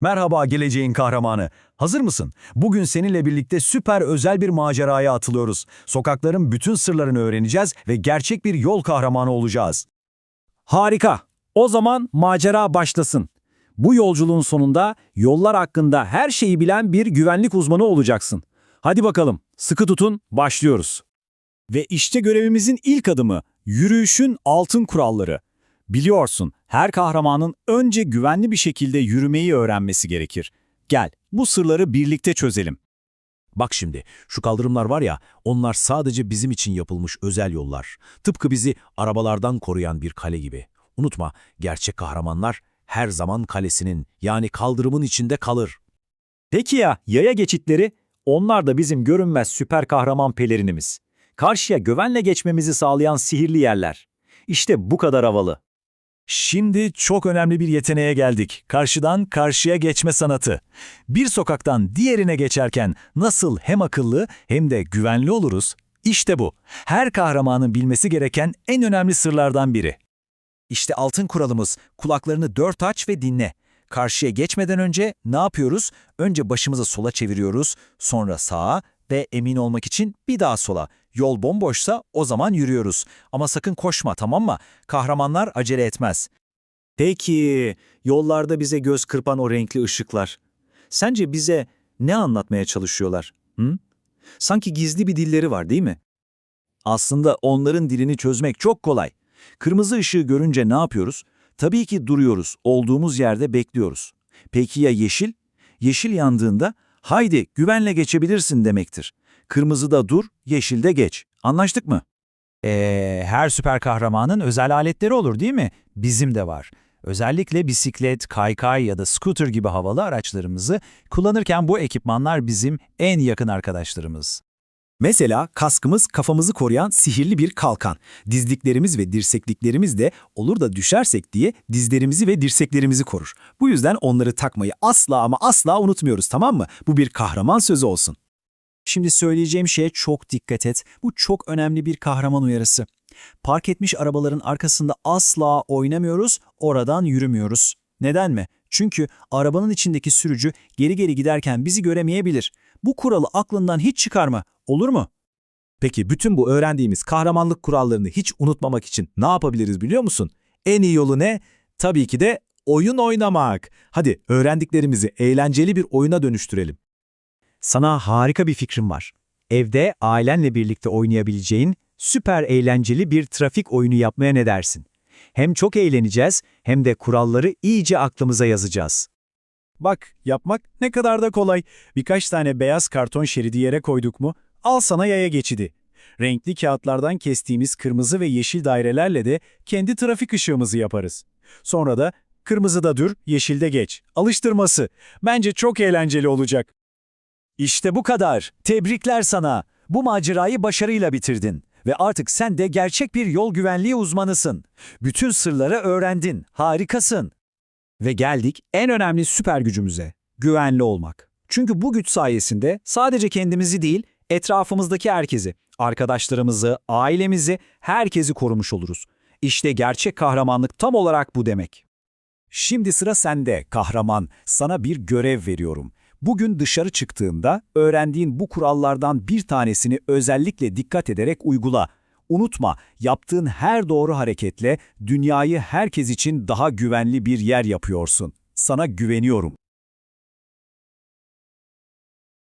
Merhaba geleceğin kahramanı. Hazır mısın? Bugün seninle birlikte süper özel bir maceraya atılıyoruz. Sokakların bütün sırlarını öğreneceğiz ve gerçek bir yol kahramanı olacağız. Harika. O zaman macera başlasın. Bu yolculuğun sonunda yollar hakkında her şeyi bilen bir güvenlik uzmanı olacaksın. Hadi bakalım, sıkı tutun, başlıyoruz. Ve işte görevimizin ilk adımı, yürüyüşün altın kuralları. Biliyorsun, her kahramanın önce güvenli bir şekilde yürümeyi öğrenmesi gerekir. Gel, bu sırları birlikte çözelim. Bak şimdi, şu kaldırımlar var ya, onlar sadece bizim için yapılmış özel yollar. Tıpkı bizi arabalardan koruyan bir kale gibi. Unutma, gerçek kahramanlar her zaman kalesinin yani kaldırımın içinde kalır. Peki ya yaya geçitleri? Onlar da bizim görünmez süper kahraman pelerinimiz. Karşıya güvenle geçmemizi sağlayan sihirli yerler. İşte bu kadar havalı. Şimdi çok önemli bir yeteneğe geldik. Karşıdan karşıya geçme sanatı. Bir sokaktan diğerine geçerken nasıl hem akıllı hem de güvenli oluruz? İşte bu. Her kahramanın bilmesi gereken en önemli sırlardan biri. İşte altın kuralımız. Kulaklarını dört aç ve dinle. Karşıya geçmeden önce ne yapıyoruz? Önce başımızı sola çeviriyoruz, sonra sağa ve emin olmak için bir daha sola. Yol bomboşsa o zaman yürüyoruz. Ama sakın koşma tamam mı? Kahramanlar acele etmez. Peki, yollarda bize göz kırpan o renkli ışıklar. Sence bize ne anlatmaya çalışıyorlar? Hı? Sanki gizli bir dilleri var değil mi? Aslında onların dilini çözmek çok kolay. Kırmızı ışığı görünce ne yapıyoruz? Tabii ki duruyoruz, olduğumuz yerde bekliyoruz. Peki ya yeşil? Yeşil yandığında haydi güvenle geçebilirsin demektir. Kırmızıda dur, yeşilde geç. Anlaştık mı? Ee, her süper kahramanın özel aletleri olur değil mi? Bizim de var. Özellikle bisiklet, kaykay ya da scooter gibi havalı araçlarımızı kullanırken bu ekipmanlar bizim en yakın arkadaşlarımız. Mesela kaskımız kafamızı koruyan sihirli bir kalkan. Dizliklerimiz ve dirsekliklerimiz de olur da düşersek diye dizlerimizi ve dirseklerimizi korur. Bu yüzden onları takmayı asla ama asla unutmuyoruz tamam mı? Bu bir kahraman sözü olsun. Şimdi söyleyeceğim şeye çok dikkat et. Bu çok önemli bir kahraman uyarısı. Park etmiş arabaların arkasında asla oynamıyoruz, oradan yürümüyoruz. Neden mi? Çünkü arabanın içindeki sürücü geri geri giderken bizi göremeyebilir. Bu kuralı aklından hiç çıkarma, olur mu? Peki bütün bu öğrendiğimiz kahramanlık kurallarını hiç unutmamak için ne yapabiliriz biliyor musun? En iyi yolu ne? Tabii ki de oyun oynamak. Hadi öğrendiklerimizi eğlenceli bir oyuna dönüştürelim. Sana harika bir fikrim var. Evde ailenle birlikte oynayabileceğin süper eğlenceli bir trafik oyunu yapmaya ne dersin? Hem çok eğleneceğiz hem de kuralları iyice aklımıza yazacağız. Bak, yapmak ne kadar da kolay. Birkaç tane beyaz karton şeridi yere koyduk mu, al sana yaya geçidi. Renkli kağıtlardan kestiğimiz kırmızı ve yeşil dairelerle de kendi trafik ışığımızı yaparız. Sonra da kırmızıda dur, yeşilde geç. Alıştırması. Bence çok eğlenceli olacak. İşte bu kadar. Tebrikler sana. Bu macerayı başarıyla bitirdin. Ve artık sen de gerçek bir yol güvenliği uzmanısın. Bütün sırları öğrendin. Harikasın. Ve geldik en önemli süper gücümüze. Güvenli olmak. Çünkü bu güç sayesinde sadece kendimizi değil, etrafımızdaki herkesi, arkadaşlarımızı, ailemizi, herkesi korumuş oluruz. İşte gerçek kahramanlık tam olarak bu demek. Şimdi sıra sende kahraman. Sana bir görev veriyorum. Bugün dışarı çıktığında öğrendiğin bu kurallardan bir tanesini özellikle dikkat ederek uygula. Unutma, yaptığın her doğru hareketle dünyayı herkes için daha güvenli bir yer yapıyorsun. Sana güveniyorum.